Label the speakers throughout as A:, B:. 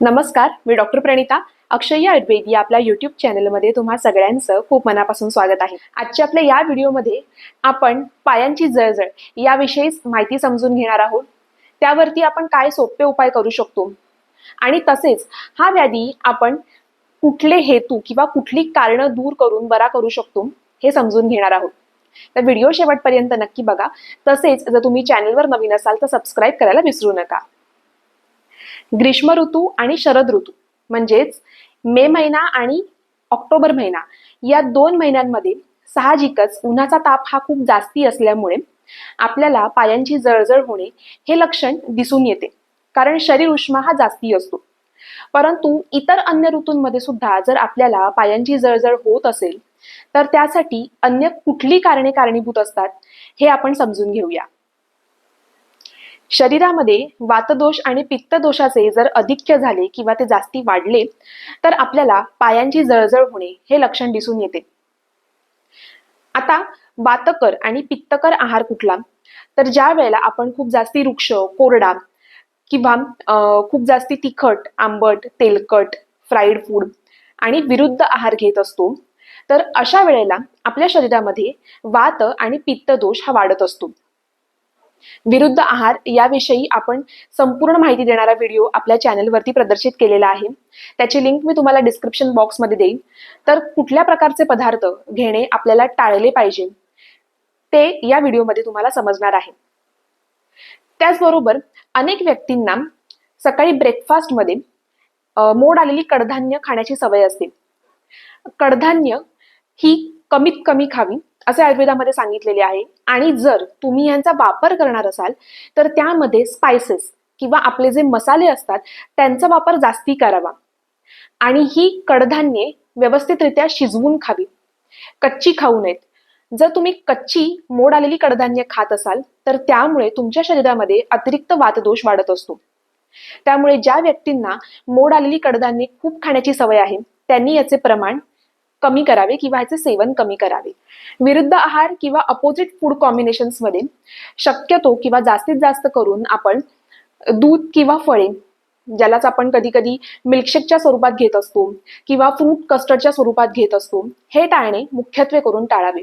A: नमस्कार मी डॉक्टर प्रणिता. अक्षय आयुर्वेद या आपल्या युट्यूब चॅनलमध्ये तुम्हा सगळ्यांचं खूप मनापासून स्वागत आहे. आजच्या आपल्या या व्हिडिओमध्ये आपण पायांची जळजळ याविषयीच माहिती समजून घेणार आहोत. त्यावरती आपण काय सोपे उपाय करू शकतो? आणि तसेच हा व्याधी आपण कुठले हेतू किंवा कुठली कारणं दूर करून बरा करू शकतो हे समजून घेणार आहोत. तर व्हिडिओ शेवटपर्यंत नक्की बघा. तसेच जर तुम्ही चॅनलवर नवीन असाल तर सबस्क्राईब करायला विसरू नका. ग्रीष्म ऋतू आणि शरद ऋतू. म्हणजेच मे महिना आणि ऑक्टोबर महिना. या दोन महिन्यांमध्ये साहजिकच उन्हाचा ताप हा खूप जास्ती असल्यामुळे आपल्याला पायांची जळजळ होणे हे लक्षण दिसून येते. कारण शरीर उष्मा हा जास्ती असतो. परंतु इतर अन्य ऋतूंमध्ये सुद्धा जर आपल्याला पायांची जळजळ होत असेल तर त्यासाठी अन्य कुठली कारणे कारणीभूत असतात हे आपण समजून घेऊया. शरीरामध्ये वातदोष आणि पित्तदोषाचे जर अधिक्य झाले किंवा ते जास्ती वाढले तर आपल्याला पायांची जळजळ होणे हे लक्षण दिसून येते. आता वातकर आणि पित्तकर आहार कुठला? तर ज्या वेळेला आपण खूप जास्ती वृक्ष कोरडा किंवा अं, खूप जास्ती तिखट आंबट तेलकट फ्राईड फूड आणि विरुद्ध आहार घेत असतो तर अशा वेळेला आपल्या शरीरामध्ये वात आणि पित्त दोष हा वाढत असतो. विरुद्ध आहार याविषयी आपण संपूर्ण माहिती देणारा व्हिडिओ आपल्या चॅनलवरती प्रदर्शित केलेला आहे. त्याची लिंक मी तुम्हाला डिस्क्रिप्शन बॉक्समध्ये देईन. तर कुठल्या प्रकारचे पदार्थ घेणे आपल्याला टाळले पाहिजे ते या व्हिडिओमध्ये तुम्हाला समजणार आहे. त्याचबरोबर अनेक व्यक्तींना सकाळी ब्रेकफास्टमध्ये मोड आलेली कडधान्य खाण्याची सवय असते. कडधान्य ही कमीत कमी खावी असे आयुर्वेदामध्ये सांगितलेले आहे. आणि जर तुम्ही यांचा वापर करणार असाल तर त्यामध्ये स्पायसेस किंवा आपले जे मसाले असतात त्यांचा वापर जास्ती करावा. आणि ही कडधान्ये व्यवस्थितरित्या शिजवून खावी. कच्ची खाऊ नयेत. जर तुम्ही कच्ची मोड आलेली कडधान्य खात असाल तर त्यामुळे तुमच्या शरीरामध्ये अतिरिक्त वातदोष वाढत असतो. त्यामुळे ज्या व्यक्तींना मोड आलेली कडधान्ये खूप खाण्याची सवय आहे त्यांनी याचे प्रमाण कमी करावे किंवा ह्याचे सेवन कमी करावे. विरुद्ध आहार किंवा अपोजिट फूड कॉम्बिनेशन्समध्ये शक्यतो किंवा जास्तीत जास्त करून आपण दूध किंवा फळे ज्यालाच आपण कधी कधी मिल्कशेकच्या स्वरूपात घेत असतो किंवा फ्रूट कस्टर्डच्या स्वरूपात घेत असतो हे टाळणे मुख्यत्वे करून टाळावे.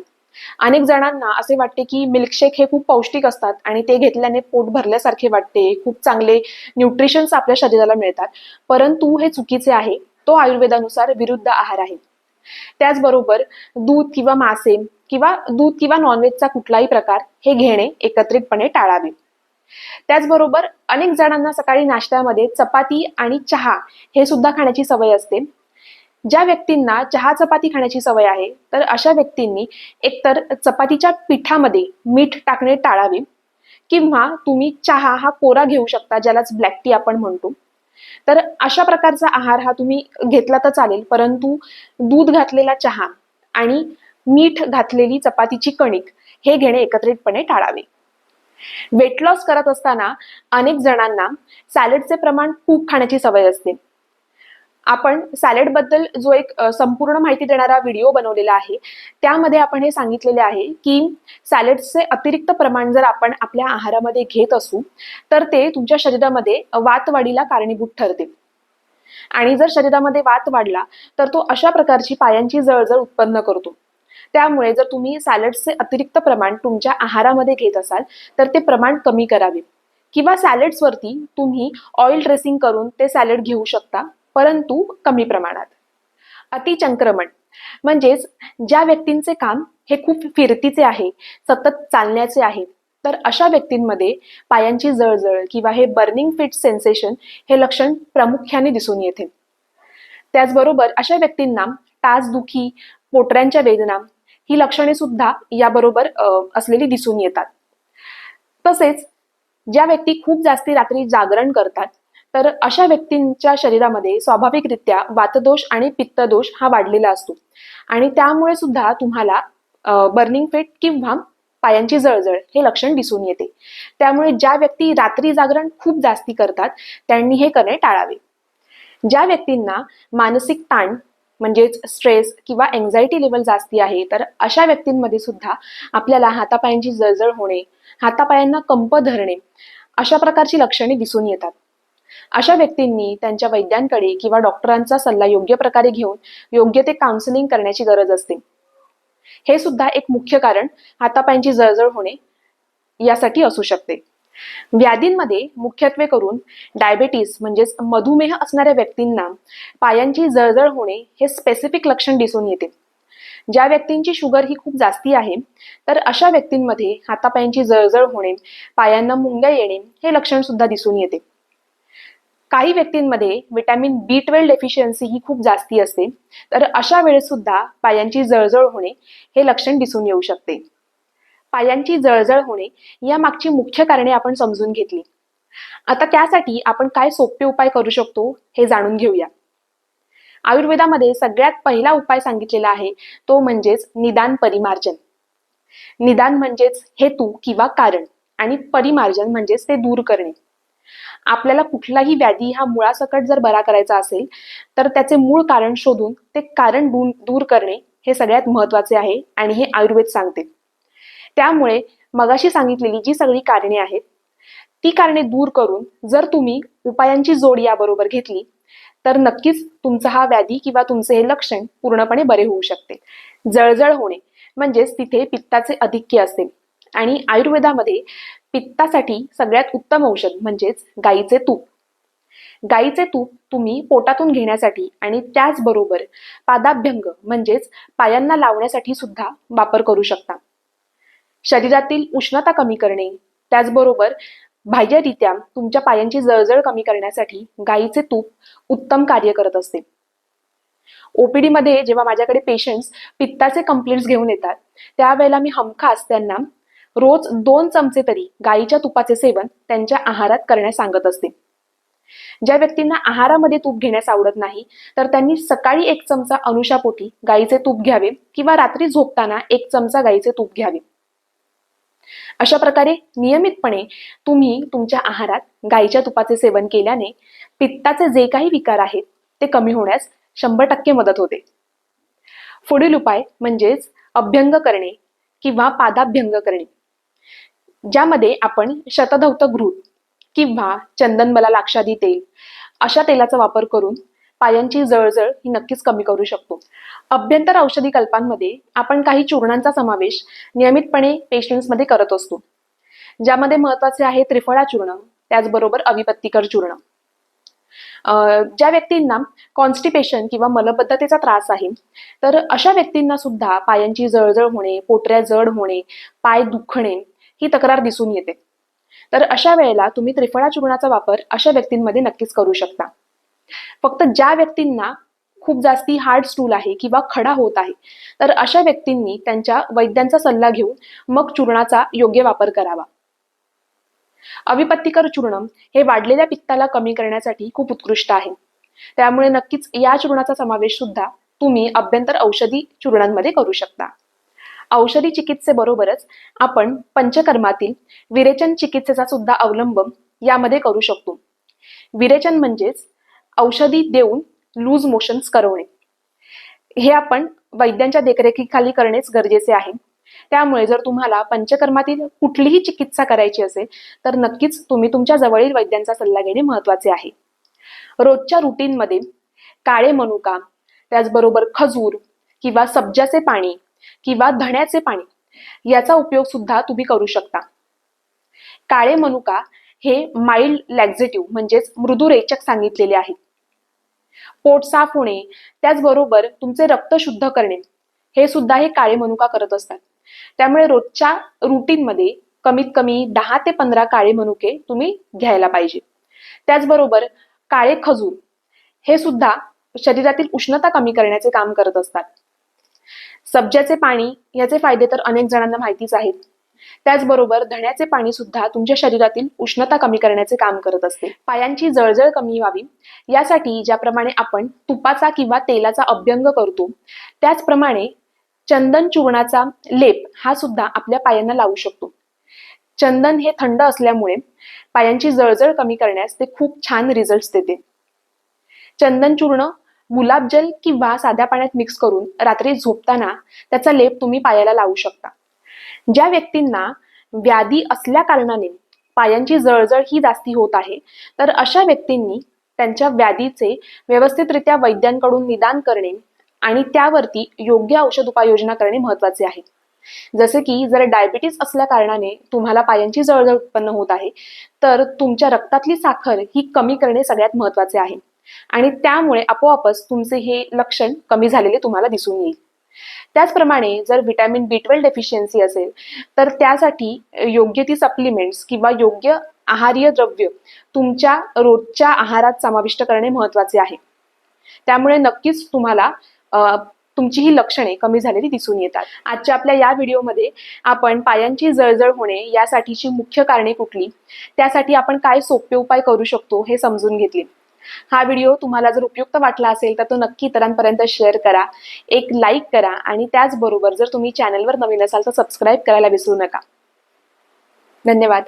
A: अनेक जणांना असे वाटते की मिल्कशेक हे खूप पौष्टिक असतात आणि ते घेतल्याने पोट भरल्यासारखे वाटते खूप चांगले न्यूट्रिशन्स आपल्या शरीराला मिळतात. परंतु हे चुकीचे आहे. तो आयुर्वेदानुसार विरुद्ध आहार आहे. त्याचबरोबर दूध किंवा मासे किंवा दूध किंवा नॉनव्हेजचा कुठलाही प्रकार हे घेणे एकत्रितपणे टाळावे. त्याचबरोबर अनेक जणांना सकाळी नाश्त्यामध्ये चपाती आणि चहा हे सुद्धा खाण्याची सवय असते. ज्या व्यक्तींना चहा चपाती खाण्याची सवय आहे तर अशा व्यक्तींनी एकतर चपातीच्या पिठामध्ये मीठ टाकणे टाळावे किंवा तुम्ही चहा हा कोरा घेऊ शकता ज्यालाच ब्लॅक टी आपण म्हणतो. तर अशा प्रकारचा आहार हा तुम्ही घेतला तर चालेल परंतु दूध घातलेला चहा आणि मीठ घातलेली चपातीची कणिक हे घेणे एकत्रितपणे टाळावे. वेट लॉस करत असताना अनेक जणांना सॅलडचे प्रमाण खूप खाण्याची सवय असते. आपण सॅलडबद्दल जो एक संपूर्ण माहिती देणारा व्हिडिओ बनवलेला आहे त्यामध्ये आपण हे सांगितलेले आहे की सॅलडचे अतिरिक्त प्रमाण जर आपण आपल्या आहारामध्ये घेत असू तर ते तुमच्या शरीरामध्ये वातवाढीला कारणीभूत ठरते. आणि जर शरीरामध्ये वात वाढला तर तो अशा प्रकारची पायांची जळजळ उत्पन्न करतो. त्यामुळे जर तुम्ही सॅलडचे अतिरिक्त प्रमाण तुमच्या आहारामध्ये घेत असाल तर ते प्रमाण कमी करावे. किंवा सॅलड्सवरती तुम्ही ऑइल ड्रेसिंग करून ते सॅलड घेऊ शकता. परंतु कमी प्रमाणात. अतिचंक्रमण म्हणजेच ज्या व्यक्तींचे काम हे खूप फिरतीचे आहे सतत चालण्याचे आहे तर अशा व्यक्तींमध्ये पायांची जळजळ किंवा हे बर्निंग फिट सेन्सेशन हे लक्षण प्रामुख्याने दिसून येते. त्याचबरोबर अशा व्यक्तींना टाचदुखी पोटऱ्यांच्या वेदना ही लक्षणे सुद्धा याबरोबर असलेली दिसून येतात. तसेच ज्या व्यक्ती खूप जास्ती रात्री जागरण करतात तर अशा व्यक्तींच्या शरीरामध्ये स्वाभाविकरित्या वातदोष आणि पित्तदोष हा वाढलेला असतो. आणि त्यामुळे सुद्धा तुम्हाला बर्निंग फेट किंवा पायांची जळजळ हे लक्षण दिसून येते. त्यामुळे ज्या व्यक्ती रात्री जागरण खूप जास्ती करतात त्यांनी हे करणे टाळावे. ज्या व्यक्तींना मानसिक ताण म्हणजेच स्ट्रेस किंवा एन्झायटी लेवल जास्ती आहे तर अशा व्यक्तींमध्ये सुद्धा आपल्याला हातापायांची जळजळ होणे हातापायांना कंप धरणे अशा प्रकारची लक्षणे दिसून येतात. अशा व्यक्तींनी त्यांच्या वैद्यांकडे किंवा डॉक्टरांचा सल्ला योग्य प्रकारे घेऊन योग्य ते काउन्सिलिंग करण्याची गरज असते. हे सुद्धा एक मुख्य कारण हातापायांची जळजळ होणे यासाठी असू शकते. व्याधींमध्ये मुख्यत्वे करून डायबेटीस म्हणजेच मधुमेह असणाऱ्या व्यक्तींना पायांची जळजळ होणे हे स्पेसिफिक लक्षण दिसून येते. ज्या व्यक्तींची शुगर ही खूप जास्ती आहे तर अशा व्यक्तींमध्ये हातापायांची जळजळ होणे पायांना मुंग्या येणे हे लक्षण सुद्धा दिसून येते. काही व्यक्तींमध्ये विटॅमिन बी ट्वेल्व डेफिशियन्सी ही खूप जास्ती असते. तर अशा वेळेस सुद्धा पायांची जळजळ होणे हे लक्षण दिसून येऊ शकते. पायांची जळजळ होणे या मागची मुख्य कारणे आपण समजून घेतली. आता त्यासाठी आपण काय सोपे उपाय करू शकतो हे जाणून घेऊया. आयुर्वेदामध्ये सगळ्यात पहिला उपाय सांगितलेला आहे तो म्हणजेच निदान परिमार्जन. निदान म्हणजेच हेतू किंवा कारण आणि परिमार्जन म्हणजेच ते दूर करणे. आपल्याला कुठलाही व्याधी हा मुळासकट जर बरा करायचा असेल तर त्याचे मूळ कारण शोधून ते कारण दूर करणे हे सगळ्यात महत्त्वाचे आहे आणि हे आयुर्वेद सांगते. त्यामुळे मगाशी सांगितलेली जी सगळी कारणे आहेत ती कारणे दूर करून जर तुम्ही उपायांची जोड याबरोबर घेतली तर नक्कीच तुमचा हा व्याधी किंवा तुमचे हे लक्षण पूर्णपणे बरे होऊ शकते. जळजळ होणे म्हणजेच तिथे पित्ताचे अधिक्य असते आणि आयुर्वेदामध्ये पित्तासाठी सगळ्यात उत्तम औषध म्हणजेच गाईचे तूप. गाईचे तूप तुम्ही पोटातून घेण्यासाठी आणि त्याचबरोबर पादाभ्यंग म्हणजेच पायांना लावण्यासाठी सुद्धा वापर करू शकता. शरीरातील उष्णता कमी करणे त्याचबरोबर बाह्यरित्या तुमच्या पायांची जळजळ कमी करण्यासाठी गाईचे तूप उत्तम कार्य करत असते. ओपीडी मध्ये जेव्हा माझ्याकडे पेशंट्स पित्ताचे कंप्लेंट्स घेऊन येतात त्यावेळेला मी हमखास त्यांना रोज दोन चमचे तरी गाईच्या तुपाचे सेवन त्यांच्या आहारात करण्यास सांगत असते. ज्या व्यक्तींना आहारामध्ये तूप घेण्यास आवडत नाही तर त्यांनी सकाळी एक चमचा अनुषापोटी गाईचे तूप घ्यावे किंवा रात्री झोपताना एक चमचा गाईचे तूप घ्यावे. अशा प्रकारे नियमितपणे तुम्ही तुमच्या आहारात गाईच्या तुपाचे सेवन केल्याने पित्ताचे जे काही विकार आहेत ते कमी होण्यास शंभर टक्के मदत होते. पुढील उपाय म्हणजेच अभ्यंग करणे किंवा पादाभ्यंग करणे. ज्यामध्ये आपण शतधौत घृत किंवा चंदन मला लाक्षादी तेल अशा तेलाचा वापर करून पायांची जळजळ ही नक्कीच कमी करू शकतो. अभ्यंतर औषधी कल्पांमध्ये आपण काही चूर्णांचा समावेश नियमितपणे पेशंट्समध्ये करत असतो. ज्यामध्ये महत्त्वाचे आहे त्रिफळा चूर्ण त्याचबरोबर अविपत्तिकर चूर्ण. ज्या व्यक्तींना कॉन्स्टिपेशन किंवा मलबद्धतेचा त्रास आहे तर अशा व्यक्तींना सुद्धा पायांची जळजळ होणे पोटऱ्या जड होणे पाय दुखणे ही तक्रार दिसून येते. तर अशा वेळेला तुम्ही त्रिफळा चूर्णाचा वापर अशा व्यक्तींमध्ये नक्कीच करू शकता. फक्त ज्या व्यक्तींना खूप जास्ती हार्ड स्टूल आहे किंवा खडा होत आहे तर अशा व्यक्तींनी त्यांच्या वैद्यांचा सल्ला घेऊन मग चूर्णाचा योग्य वापर करावा. अविपत्तिकर चूर्ण हे वाढलेल्या पित्ताला कमी करण्यासाठी खूप उत्कृष्ट आहे. त्यामुळे नक्कीच या चूर्णाचा समावेश सुद्धा तुम्ही अभ्यंतर औषधी चूर्णांमध्ये करू शकता. औषधी चिकित्सेबरोबरच आपण पंचकर्मातील विरेचन चिकित्सेचा सुद्धा अवलंब यामध्ये करू शकतो. विरेचन म्हणजेच औषधी देऊन लूज मोशन्स करवणे. हे आपण वैद्यांच्या देखरेखीखाली करणेच गरजेचे आहे. त्यामुळे जर तुम्हाला पंचकर्मातील कुठलीही चिकित्सा करायची असेल तर नक्कीच तुम्ही तुमच्या जवळील वैद्यांचा सल्ला घेणे महत्त्वाचे आहे. रोजच्या रुटीनमध्ये काळे मनुका त्याचबरोबर खजूर किंवा सब्जाचे पाणी किंवा धण्याचे पाणी. याचा उपयोग सुद्धा तुम्ही करू शकता. काळे मनुका हे माइल्ड लॅक्झेटिव्ह म्हणजेच मृदुरेचक सांगितलेले आहे. पोट साफ होणे त्याचबरोबर तुमचे रक्त शुद्ध करणे हे सुद्धा हे काळे मनुका करत असतात. त्यामुळे रोजच्या रुटीनमध्ये कमीत कमी दहा ते पंधरा काळे मनुके तुम्ही घ्यायला पाहिजे. त्याचबरोबर काळे खजूर हे सुद्धा शरीरातील उष्णता कमी करण्याचे काम करत असतात. सब्ज्याचे पाणी याचे फायदे तर अनेक जणांना माहितीच आहेत. त्याचबरोबर धण्याचे पाणी सुद्धा तुमच्या शरीरातील उष्णता कमी करण्याचे काम करत असते. पायांची जळजळ कमी व्हावी यासाठी ज्याप्रमाणे आपण तुपाचा किंवा तेलाचा अभ्यंग करतो त्याचप्रमाणे चंदन चूर्णाचा लेप हा सुद्धा आपल्या पायांना लावू शकतो. चंदन हे थंड असल्यामुळे पायांची जळजळ कमी करण्यास ते खूप छान रिझल्ट देते. चंदन चूर्ण गुलाबजल किंवा साध्या पाण्यात मिक्स करून रात्री झोपताना त्याचा लेप तुम्ही पायाला लावू शकता. ज्या व्यक्तींना व्याधी असल्या कारणाने पायांची जळजळ ही जास्ती होत आहे तर अशा व्यक्तींनी त्यांच्या व्याधीचे व्यवस्थितरित्या वैद्यांकडून निदान करणे आणि त्यावरती योग्य औषध उपाययोजना करणे महत्त्वाचे आहे. जसे की जर डायबिटीस असल्या कारणाने तुम्हाला पायांची जळजळ उत्पन्न होत आहे तर तुमच्या रक्तातली साखर ही कमी करणे सगळ्यात महत्त्वाचे आहे. आणि त्यामुळे आपोआपच तुमचे हे लक्षण कमी झालेले तुम्हाला दिसून येईल. त्याचप्रमाणे जर व्हिटॅमिन बी ट्वेल्व डेफिशियन्सी असेल तर त्यासाठी योग्य ती सप्लिमेंट्स किंवा योग्य आहार्य द्रव्य तुमच्या रोजच्या आहारात समाविष्ट करणे महत्त्वाचे आहे. त्यामुळे नक्कीच तुम्हाला तुमची ही लक्षणे कमी झालेली दिसून येतात. आजच्या आपल्या या व्हिडिओमध्ये आपण पायांची जळजळ होणे यासाठीची मुख्य कारणे कुठली? त्यासाठी आपण काय सोपे उपाय करू शकतो हे समजून घेतले. हा व्हिडिओ तुम्हाला जर उपयुक्त वाटला असेल तर तो नक्की इतरांपर्यंत शेअर करा. एक लाईक करा आणि त्याचबरोबर जर तुम्ही चॅनलवर नवीन असाल तर सबस्क्राईब करायला विसरू नका. धन्यवाद.